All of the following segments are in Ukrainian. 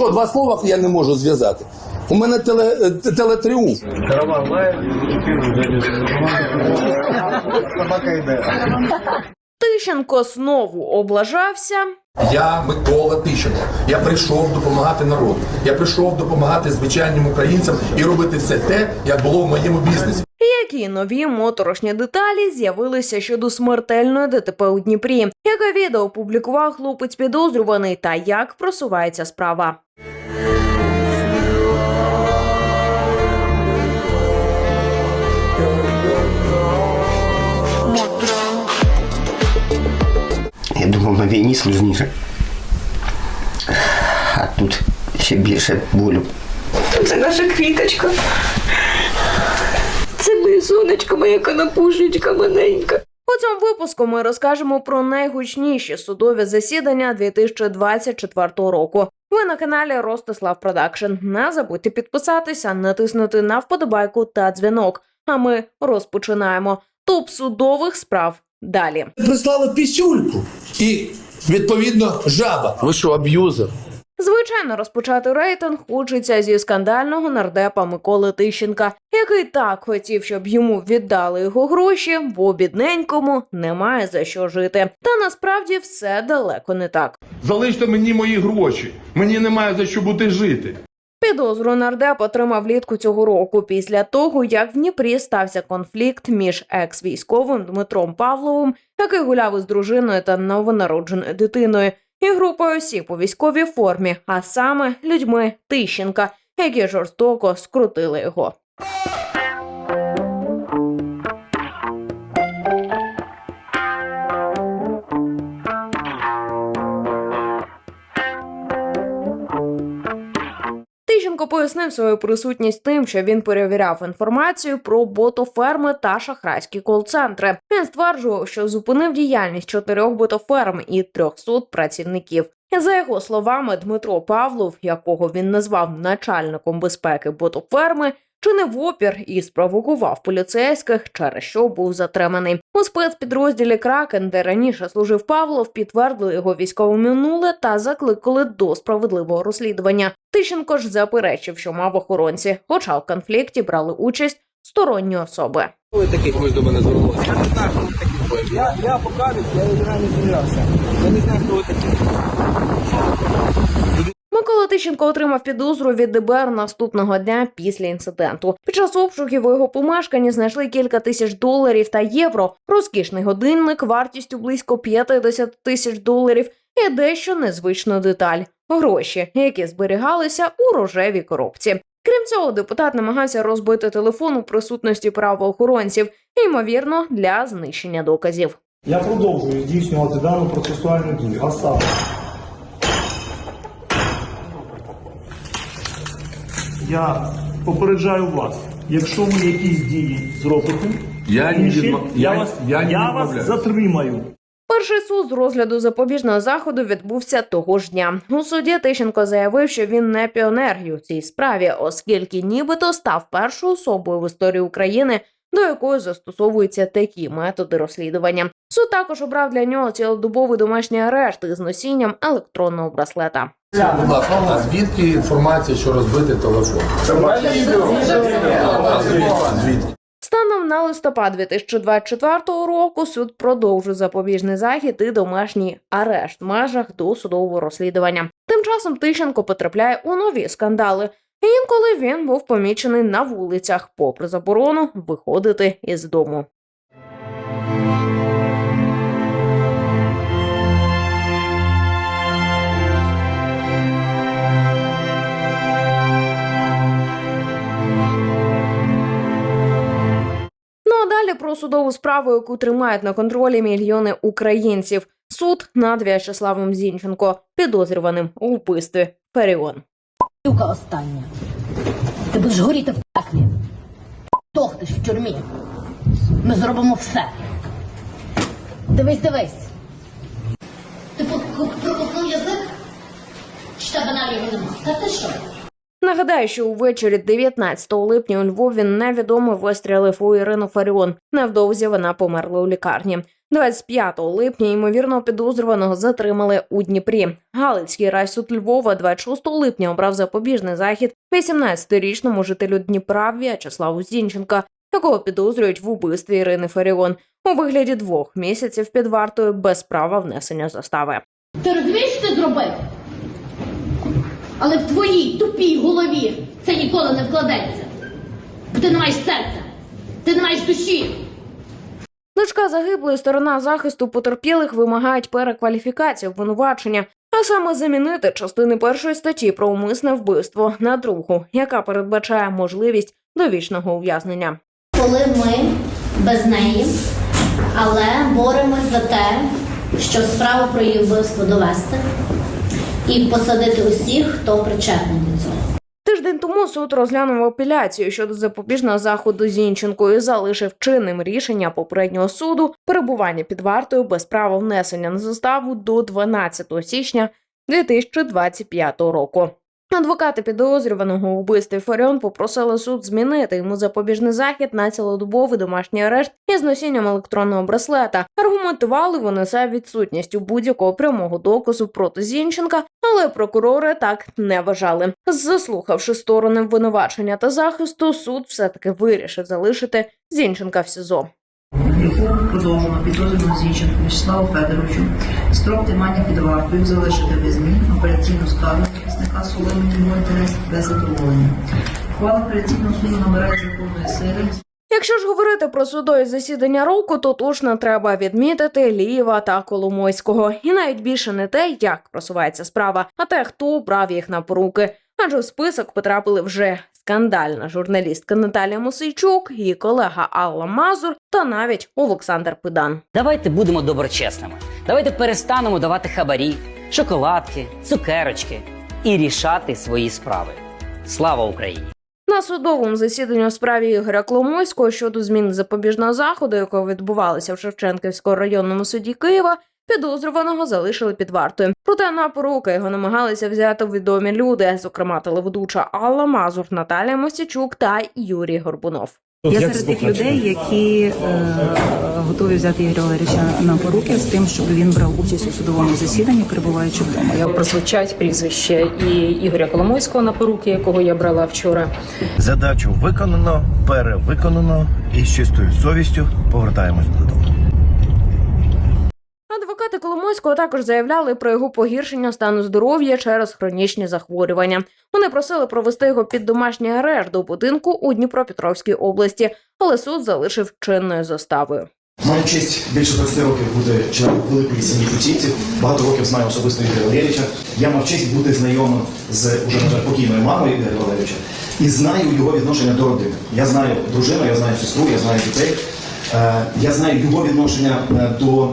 Що, два слова я не можу зв'язати. У мене теле, е, телетріумф. Караван лає, собака йде. Тищенко знову облажався. Я Микола Тищенко. Я прийшов допомагати народу. Я прийшов допомагати звичайним українцям і робити все те, як було в моєму бізнесі. Які нові моторошні деталі з'явилися щодо смертельної ДТП у Дніпрі? Яке відео опублікував хлопець підозрюваний та як просувається справа? Я думав, на війні сложніше. А тут ще більше болю. Це наша квіточка. Це моє сонечко, моя канапушечка маленька. У цьому випуску ми розкажемо про найгучніші судові засідання 2024 року. Ви на каналі Ростислав Продакшн. Не забудьте підписатися, натиснути на вподобайку та дзвінок. А ми розпочинаємо топ судових справ далі. Прислали пісюльку. І, відповідно, жаба. Ви що, аб'юзер? Звичайно, розпочати рейтинг хочеться зі скандального нардепа Миколи Тищенка, який так хотів, щоб йому віддали його гроші, бо бідненькому немає за що жити. Та насправді все далеко не так. Залиште мені мої гроші. Мені немає за що бути жити. Підозру нардеп отримав влітку цього року після того, як в Дніпрі стався конфлікт між екс-військовим Дмитром Павловим, який гуляв із дружиною та новонародженою дитиною, і групою осіб у військовій формі, а саме людьми Тищенка, які жорстоко скрутили його. Тищенко пояснив свою присутність тим, що він перевіряв інформацію про ботоферми та шахрайські кол-центри. Він стверджував, що зупинив діяльність чотирьох ботоферм і 300 працівників. За його словами, Дмитро Павлов, якого він назвав начальником безпеки ботоферми, чинив опір і спровокував поліцейських, через що був затриманий. У спецпідрозділі Кракен, де раніше служив Павлов, підтвердили його військове минуле та закликали до справедливого розслідування. Тищенко ж заперечив, що мав охоронці, хоча в конфлікті брали участь сторонні особи. Ви таких ось до мене звернулися. Я, я покажусь, я реально змінявся. Я не знаю, хто ви такі. Микола Тищенко отримав підозру від ДБР наступного дня після інциденту. Під час обшуків у його помешканні знайшли кілька тисяч доларів та євро, розкішний годинник вартістю близько 50 тисяч доларів і дещо незвичну деталь гроші, які зберігалися у рожевій коробці. Крім цього, депутат намагався розбити телефон у присутності правоохоронців, ймовірно, для знищення доказів. Я продовжую здійснювати дану процесуальну дію. А саме. Я попереджаю вас, якщо ви якісь дії зробите, Я інші, відмов- я, я- вас, я я вас затримаю. Перший суд з розгляду запобіжного заходу відбувся того ж дня. У суді Тищенко заявив, що він не піонер у цій справі, оскільки нібито став першою особою в історії України, до якої застосовуються такі методи розслідування. Суд також обрав для нього цілодобовий домашній арешт із носінням електронного браслета. Будь ласка, а звідки інформація, що розбити телефон? А звідки? Станом на листопад 2024 року суд продовжив запобіжний захід і домашній арешт в межах досудового розслідування. Тим часом Тищенко потрапляє у нові скандали. І Інколи він був помічений на вулицях, попри заборону виходити із дому. Далі про судову справу, яку тримають на контролі мільйони українців. Суд над В'ячеславом Зінченко, підозрюваним у вбивстві Періон. Сука остання. Ти будеш горіти в пеклі. Тохнеш в тюрмі. Ми зробимо все. Дивись, дивись. Ти проковтнув язик? Чи тебе нема? Та ти що? Нагадаю, що увечері 19 липня у Львові невідомо вистрілив у Ірину Фаріон. Невдовзі вона померла у лікарні. 25 липня ймовірно підозрюваного затримали у Дніпрі. Галицький райсуд Львова 26 липня обрав запобіжний захід 18-річному жителю Дніпра В'ячеславу Зінченка, якого підозрюють в убивстві Ірини Фаріон у вигляді двох місяців під вартою без права внесення застави. Ти розумієш, що ти зробив? Але в твоїй тупій голові це ніколи не вкладеться. Бо ти не маєш серця, ти не маєш душі. Дочка загиблої сторона захисту потерпілих вимагають перекваліфікації обвинувачення, а саме замінити частини першої статті про умисне вбивство на другу, яка передбачає можливість довічного ув'язнення. Коли ми без неї, але боремось за те, щоб справу про її вбивство довести і посадити усіх, хто причетний до цього. Тиждень тому суд розглянув апеляцію щодо запобіжного заходу Зінченко і залишив чинним рішення попереднього суду перебування під вартою без права внесення на заставу до 12 січня 2025 року. Адвокати підозрюваного у вбивстві Фаріон попросили суд змінити йому запобіжний захід на цілодобовий домашній арешт із носінням електронного браслета. Аргументували вони за відсутністю будь-якого прямого доказу проти Зінченка, але прокурори так не вважали. Заслухавши сторони обвинувачення та захисту, суд все-таки вирішив залишити Зінченка в СІЗО. Продовжено підозрюваного Зінченко Вячеславу Федоровичу строк тримання під вартою залишити без змін апеляційну скаргу захисника Соломі його інтерес без задоволення. Ухвала апеляційного суду набирає законної сили. Якщо ж говорити про судові засідання року, то точно треба відмітити Лієва та Коломойського, і навіть більше не те, як просувається справа, а те, хто брав їх на поруки. Адже в список потрапили вже скандальна журналістка Наталія Мосейчук, її колега Алла Мазур та навіть Олександр Пидан. Давайте будемо доброчесними. Давайте перестанемо давати хабарі, шоколадки, цукерочки і рішати свої справи. Слава Україні! На судовому засіданні у справі Ігоря Коломойського щодо змін запобіжного заходу, якого відбувалося в Шевченківському районному суді Києва, підозрюваного залишили під вартою. Проте на поруки його намагалися взяти відомі люди, зокрема телеведуча Алла Мазур, Наталія Мосічук та Юрій Горбунов. Я серед тих людей, які е, готові взяти Ігоря Валерійовича на поруки з тим, щоб він брав участь у судовому засіданні, перебуваючи вдома. Я Прозвучать прізвище і Ігоря Коломойського на поруки, якого я брала вчора. Задачу виконано, перевиконано і з чистою совістю повертаємось додому. Адвокати Коломойського також заявляли про його погіршення стану здоров'я через хронічні захворювання. Вони просили провести його під домашній арешт до будинку у Дніпропетровській області, але суд залишив чинною заставою. Маю честь більше 20 років бути членом великої сім'ї Куцівців. Багато років знаю особисто Ігоря Валерійовича. Я мав честь бути знайомим з уже покійною мамою Ігоря Валерійовича і знаю його відношення до родини. Я знаю дружину, я знаю сестру, я знаю дітей. Е, Я знаю його відношення е, до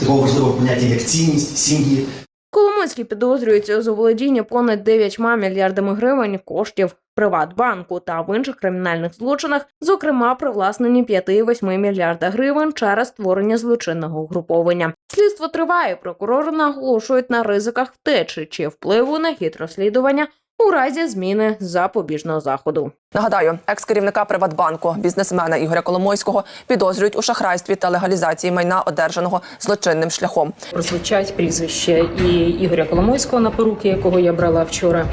такого важливого поняття, як цінність сім'ї. Коломойський підозрюється у заволодінні понад 9 мільярдами гривень коштів Приватбанку та в інших кримінальних злочинах, зокрема привласненні 5,8 мільярда гривень через створення злочинного угруповання. Слідство триває. Прокурори наголошують на ризиках втечі чи впливу на хід розслідування у разі зміни запобіжного заходу. Нагадаю, екс-керівника Приватбанку, бізнесмена Ігоря Коломойського підозрюють у шахрайстві та легалізації майна, одержаного злочинним шляхом. Прозвучать прізвище і Ігоря Коломойського на поруки, якого я брала вчора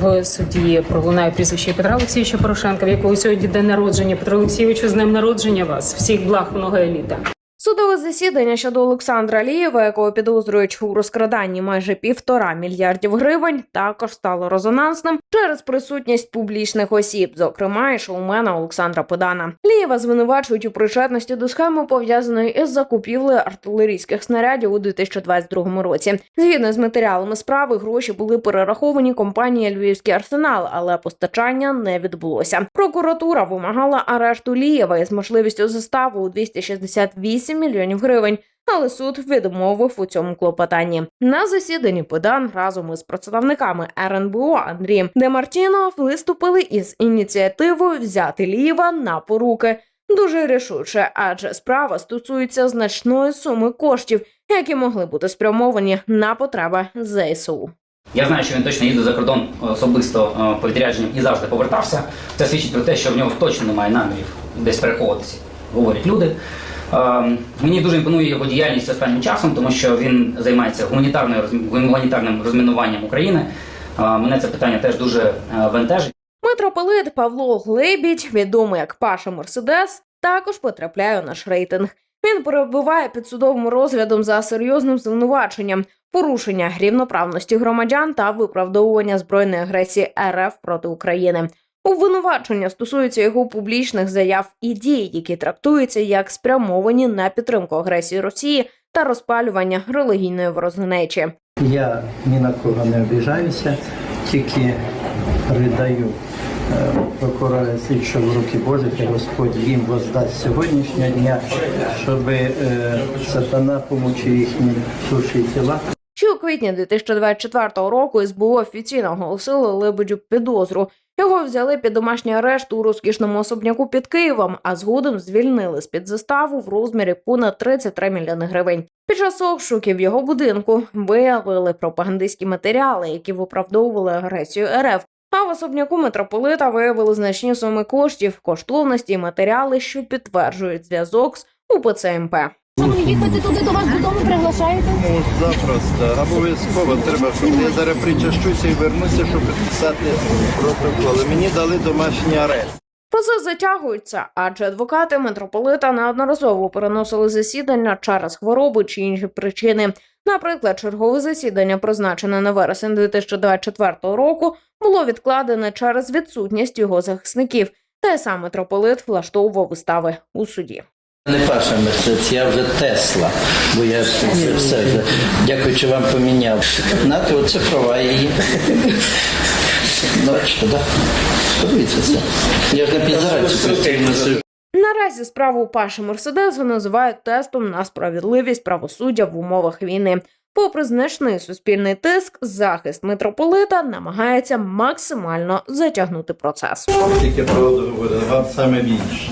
в суді. Пролунає прізвище Петра Олексійовича Порошенка, в якого сьогодні день народження. Петро Олексійовичу, з днем народження вас, всіх благ, много еліта. Судове засідання щодо Олександра Лієва, якого підозрюють у розкраданні майже півтора мільярдів гривень, також стало резонансним через присутність публічних осіб, зокрема і шоумена Олександра Педана. Лієва звинувачують у причетності до схеми, пов'язаної із закупівлею артилерійських снарядів у 2022 році. Згідно з матеріалами справи, гроші були перераховані компанії Львівський арсенал, але постачання не відбулося. Прокуратура вимагала арешту Лієва із можливістю заставу у 268 мільйонів гривень. Але суд відмовив у цьому клопотанні. На засіданні Педан разом із представниками РНБО Андрієм Демартінов виступили із ініціативою взяти Лієва на поруки. Дуже рішуче, адже справа стосується значної суми коштів, які могли бути спрямовані на потреби ЗСУ. Я знаю, що він точно їде за кордон особисто е, по і завжди повертався. Це свідчить про те, що в нього точно немає намірів десь переховуватися. Говорять люди. Е, Мені дуже імпонує його діяльність останнім часом, тому що він займається гуманітарною гуманітарним розмінуванням України. Е, Мене це питання теж дуже е. Митрополит Павло Глебідь, відомий як Паша Мерседес, також потрапляє у наш рейтинг. Він перебуває під судовим розглядом за серйозним звинуваченням, порушення рівноправності громадян та виправдовування збройної агресії РФ проти України. Обвинувачення стосуються його публічних заяв і дій, які трактуються як спрямовані на підтримку агресії Росії та розпалювання релігійної ворожнечі. Я ні на кого не обіжаюся, тільки передаю е, прокурора слідчого в руки Божі, та Господь їм воздасть сьогоднішнього дня, щоб е, сатана помучив їхні душі і тіла. Ще у квітні 2024 року СБУ офіційно оголосили Лебедю підозру. Його взяли під домашній арешт у розкішному особняку під Києвом, а згодом звільнили з під заставу в розмірі понад 33 мільйони гривень. Під час обшуків його будинку виявили пропагандистські матеріали, які виправдовували агресію РФ. А в особняку митрополита виявили значні суми коштів, коштовності і матеріали, що підтверджують зв'язок з УПЦ МП. Що їхати туди до вас додому приглашаєте? Ну, запросто. Обов'язково треба, щоб я зараз причащуся і вернуся, щоб підписати протоколи. Мені дали домашній арешт. Процес затягується, адже адвокати митрополита неодноразово переносили засідання через хвороби чи інші причини. Наприклад, чергове засідання, призначене на вересень 2024 року, було відкладене через відсутність його захисників. Та й сам митрополит влаштовував вистави у суді. Не Паша Мерседес, я вже Тесла, бо я це все вже, дякуючи вам поміняв. Нати, оце права її. Бачите, так? Подивіться це. Я ж на підзараці. Наразі справу Паші Мерседесу називають тестом на справедливість правосуддя в умовах війни. Попри значний суспільний тиск, захист митрополита намагається максимально затягнути процес. Тільки правду говорю, вам саме більше.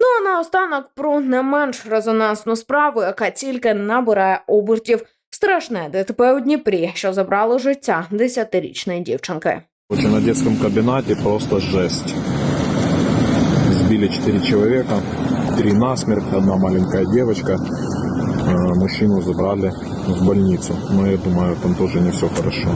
Ну а наостанок про не менш резонансну справу, яка тільки набирає обертів. Страшне ДТП у Дніпрі, що забрало життя десятирічної дівчинки. На детском кабинете просто жесть. Сбили четыре человека, три насмерть, одна маленькая девочка. Э, Мужчину забрали в больницу. Но я думаю, там тоже не все хорошо.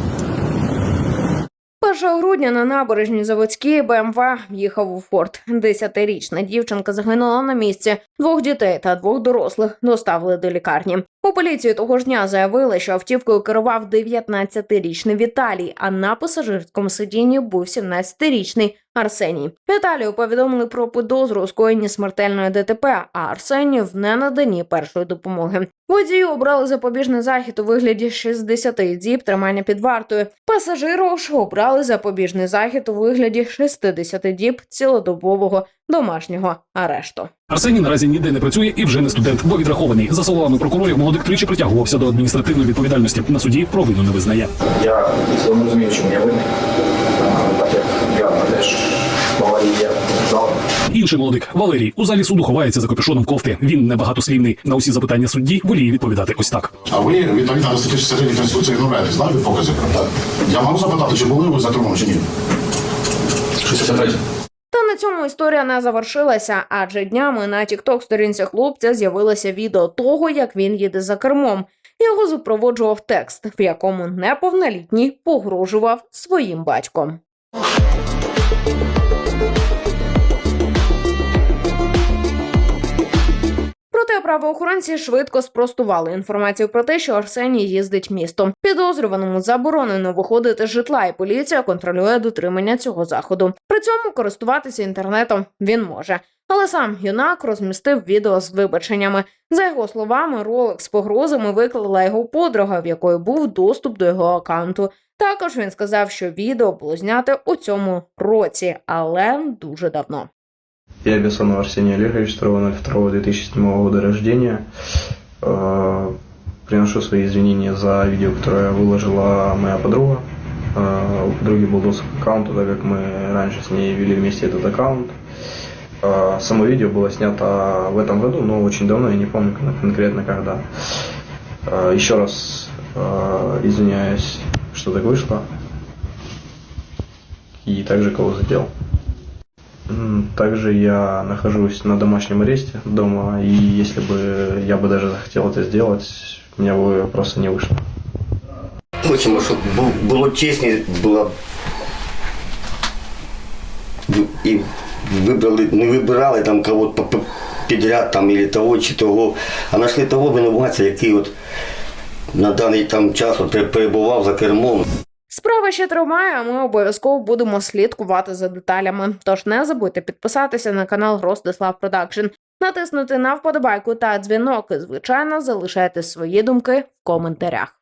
1 грудня на набережні заводській БМВ в'їхав у форт. Десятирічна дівчинка загинула на місці. Двох дітей та двох дорослих доставили до лікарні. У поліції того ж дня заявили, що автівкою керував 19-річний Віталій, а на пасажирському сидінні був 17-річний Арсеній. Віталію повідомили про підозру у скоєнні смертельної ДТП, а Арсенію в ненаданні першої допомоги. Водію обрали запобіжний захід у вигляді 60 діб тримання під вартою. Пасажиру ж обрали запобіжний захід у вигляді 60 діб цілодобового домашнього арешту. Арсеній наразі ніде не працює і вже не студент, бо відрахований. За словами прокурорів, молодик тричі притягувався до адміністративної відповідальності. На суді провину не визнає. Я цілком розумію, чому я винний. Так як я теж в зал. Інший молодик Валерій у залі суду ховається за капюшоном кофти. Він небагатослівний. На усі запитання судді воліє відповідати ось так. А ви відповідно до статті 63 Конституції відмовляєтесь, так, від показів? Так. Я можу запитати, чи були ви за кермом, чи ні? 63. На цьому історія не завершилася, адже днями на тікток сторінці хлопця з'явилося відео того, як він їде за кермом. Його супроводжував текст, в якому неповнолітній погрожував своїм батьком. Правоохоронці швидко спростували інформацію про те, що Арсеній їздить містом. Підозрюваному заборонено виходити з житла, і поліція контролює дотримання цього заходу. При цьому користуватися інтернетом він може. Але сам юнак розмістив відео з вибаченнями. За його словами, ролик з погрозами виклала його подруга, в якої був доступ до його аккаунту. Також він сказав, що відео було знято у цьому році, але дуже давно. Я Бессонов Арсений Олегович, 2.02.2007 года рождения. Э, Приношу свои извинения за видео, которое выложила моя подруга. Э, У подруги был доступ к аккаунту, так как мы раньше с ней вели вместе этот аккаунт. Э, Само видео было снято в этом году, но очень давно, я не помню кон- конкретно когда. Еще раз извиняюсь, что так вышло. И также кого задел. М, Также я нахожусь на домашнем аресте дома, и если бы я бы даже захотел это сделать, у меня бы просто не вышло. Хочемо, щоб бу- було чесність, була б- і вибрали, не вибирали там кого-то по- по- підряд там, или того чи того, а знайшли того винуватця, який от на даний там час от перебував за кермом. Справа ще тримає, а ми обов'язково будемо слідкувати за деталями. Тож не забудьте підписатися на канал Ростислав Продакшн, натиснути на вподобайку та дзвінок. І, звичайно, залишайте свої думки в коментарях.